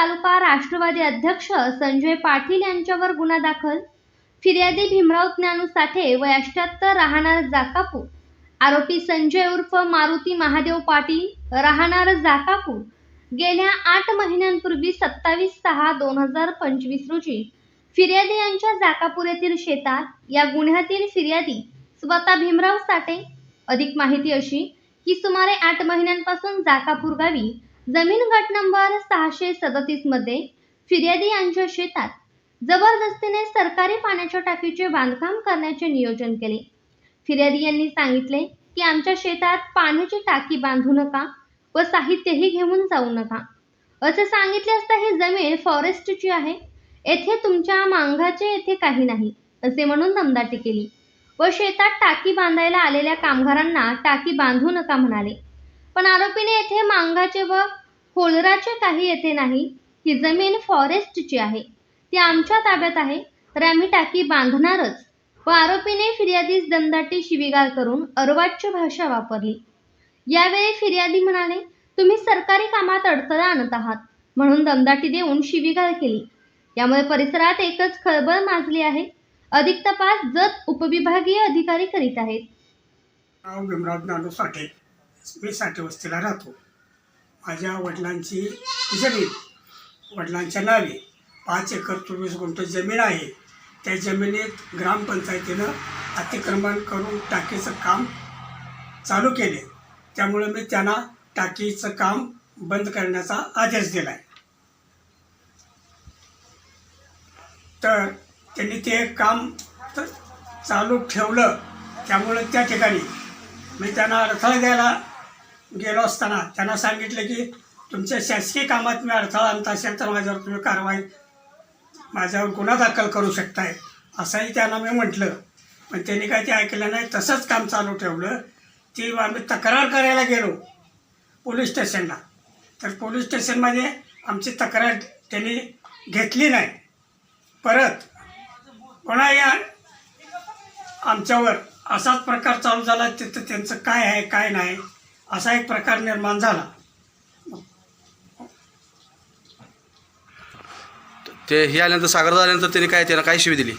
राष्ट्रवादी अध्यक्ष संजय पाटील यांच्यावर गुन्हा दाखल. फिर्यादी भीमराव ज्ञानू साठे व अष्ट्याहत्तर राहणार जाकापूर. आरोपी संजय उर्फ मारुती महादेव पाटील राहणार जाकापूर. गेल्या आठ महिन्यांपूर्वी सत्तावीस सहा दोन हजार पंचवीस रोजी फिर्यादी यांच्या जाकापूर येथील शेतात या गुन्ह्यातील फिर्यादी स्वतः भीमराव साठे. अधिक माहिती अशी की सुमारे आठ महिन्यांपासून जाकापूर गावी जमीन गट नंबर सहाशे सदतीसमध्ये फिर्यादी यांच्या शेतात जबरदस्तीने सरकारी पाण्याच्या टाकीचे बांधकाम करण्याचे नियोजन केले. फिर्यादी यांनी सांगितले की आमच्या शेतात पाण्याची टाकी बांधू नका व साहित्यही घेऊन जाऊ नका. असे सांगितले असता ही जमीन फॉरेस्टची आहे. येथे तुमच्या मांगाचे येथे काही नाही असे म्हणून दमदाटी केली व शेतात टाकी बांधायला आलेल्या कामगारांना टाकी बांधू नका म्हणाले. पण आरोपीने येथे मांगाचे व कोलराच्या काही येथे नाही ही जमीन फॉरेस्टची आहे. ती आमच्या ताब्यात आहे तर आम्ही टाकी बांधणारच. व आरोपीने फिर्यादीस दमदाटी शिवीगाळ करून अर्वाच्य भाषा वापरली. यावेळी फिर्यादी म्हणाले तुम्ही सरकारी कामात अडथळा आणत आहात म्हणून दमदाटी देऊन शिवीगाळ केली. यामुळे परिसरात एकच खळबळ माजली आहे. अधिक तपास जत उपविभागीय अधिकारी करीत आहेत. नाव भीमराव ज्ञानू साठे. मी साठे वस्तीला राहतो. माझ्या वडिलांची जमीन वडिलांच्या नावे पाच एकर चोवीस गुंठ जमीन आहे. त्या जमिनीत ग्रामपंचायतीनं अतिक्रमण करून टाकीचं काम चालू केले. त्यामुळे मी त्यांना टाकीचं काम बंद करण्याचा आदेश दिला आहे तर त्यांनी ते काम त- चालू ठेवलं. त्यामुळे त्या ठिकाणी मी त्यांना अडथळा द्यायला गेलो असताना त्यांना सांगितलं की तुमच्या शासकीय कामात मी अडथळा आणत असेल तर माझ्यावर तुम्ही कारवाई माझ्यावर गुन्हा दाखल करू शकताय. असंही त्यांना मी म्हटलं. पण त्यांनी काय ते ऐकलं नाही. तसंच काम चालू ठेवलं. ती आम्ही तक्रार करायला गेलो पोलीस स्टेशनला. तर पोलीस स्टेशनमध्ये आमची तक्रार त्यांनी घेतली नाही. परत पुन्हा या आमच्यावर असाच प्रकार चालू झाला. तिथं त्यांचं काय आहे काय नाही. असा एक प्रकार निर्माण झाला. ते हे आल्यानंतर सागरदा आल्यानंतर त्याने काय त्याला काय शिवी दिली?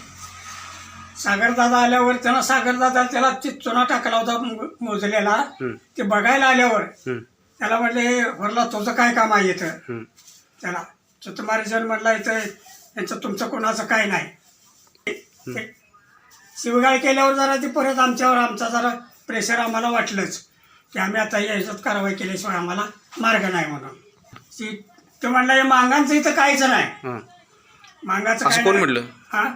सागरदादा आल्यावर त्यानं सागरदादा त्याला ती चुना टाकला होता मोजलेला. ते बघायला आल्यावर त्याला म्हटले वरला तुझं काय काम आहे इथं. त्याला चतुमारीजन म्हटला इथं यांचं तुमचं कोणाचं काय नाही. ते शिवगाळ केल्यावर जरा ते परत आमच्यावर आमचा जरा प्रेशर आम्हाला वाटलंच. की आम्ही आता याच्यात कारवाई केल्याशिवाय आम्हाला मार्ग नाही म्हणून. ती ते म्हणलं हे मांगांचं इथं काहीच नाही. हां. मांगाचं असं कोण. म्हटलं? हा?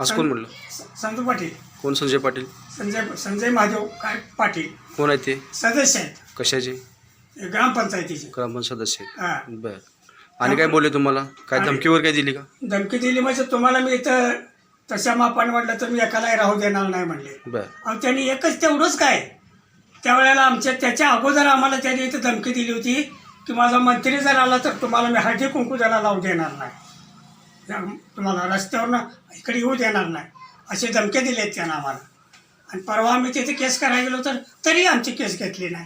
असं कोण म्हटलं? स- संतू पाटील. कोण संजय पाटील? संजय संजय महादेव काय पाटील. कोण आहे ते? सदस्य आहेत. कशाचे? हे ग्रामपंचायतीचे. ग्रामपंचायत सदस्य आहेत. बर. आणि काय बोलले तुम्हाला? काय आणि- धमकीवर काय दिली का? धमकी दिली म्हणजे तुम्हाला मी इथं तशा मापाने म्हटलं तर मी एकालाही राहू देणार नाही म्हणले. बर. अहो त्यांनी एकच तेवढंच काय? त्यावेळेला आमच्या त्याच्या अगोदर आम्हाला त्यांनी इथं धमकी दिली होती की माझा मंत्री जर आला तर तुम्हाला मी हळदी कुंकू त्याला लावू देणार नाही. तुम्हाला रस्त्यावरनं इकडे येऊ देणार नाही. असे धमके दिले आहेत त्यानं आम्हाला. आणि परवा आम्ही तिथे केस करायला गेलो तर तरी आमची केस घेतली नाही.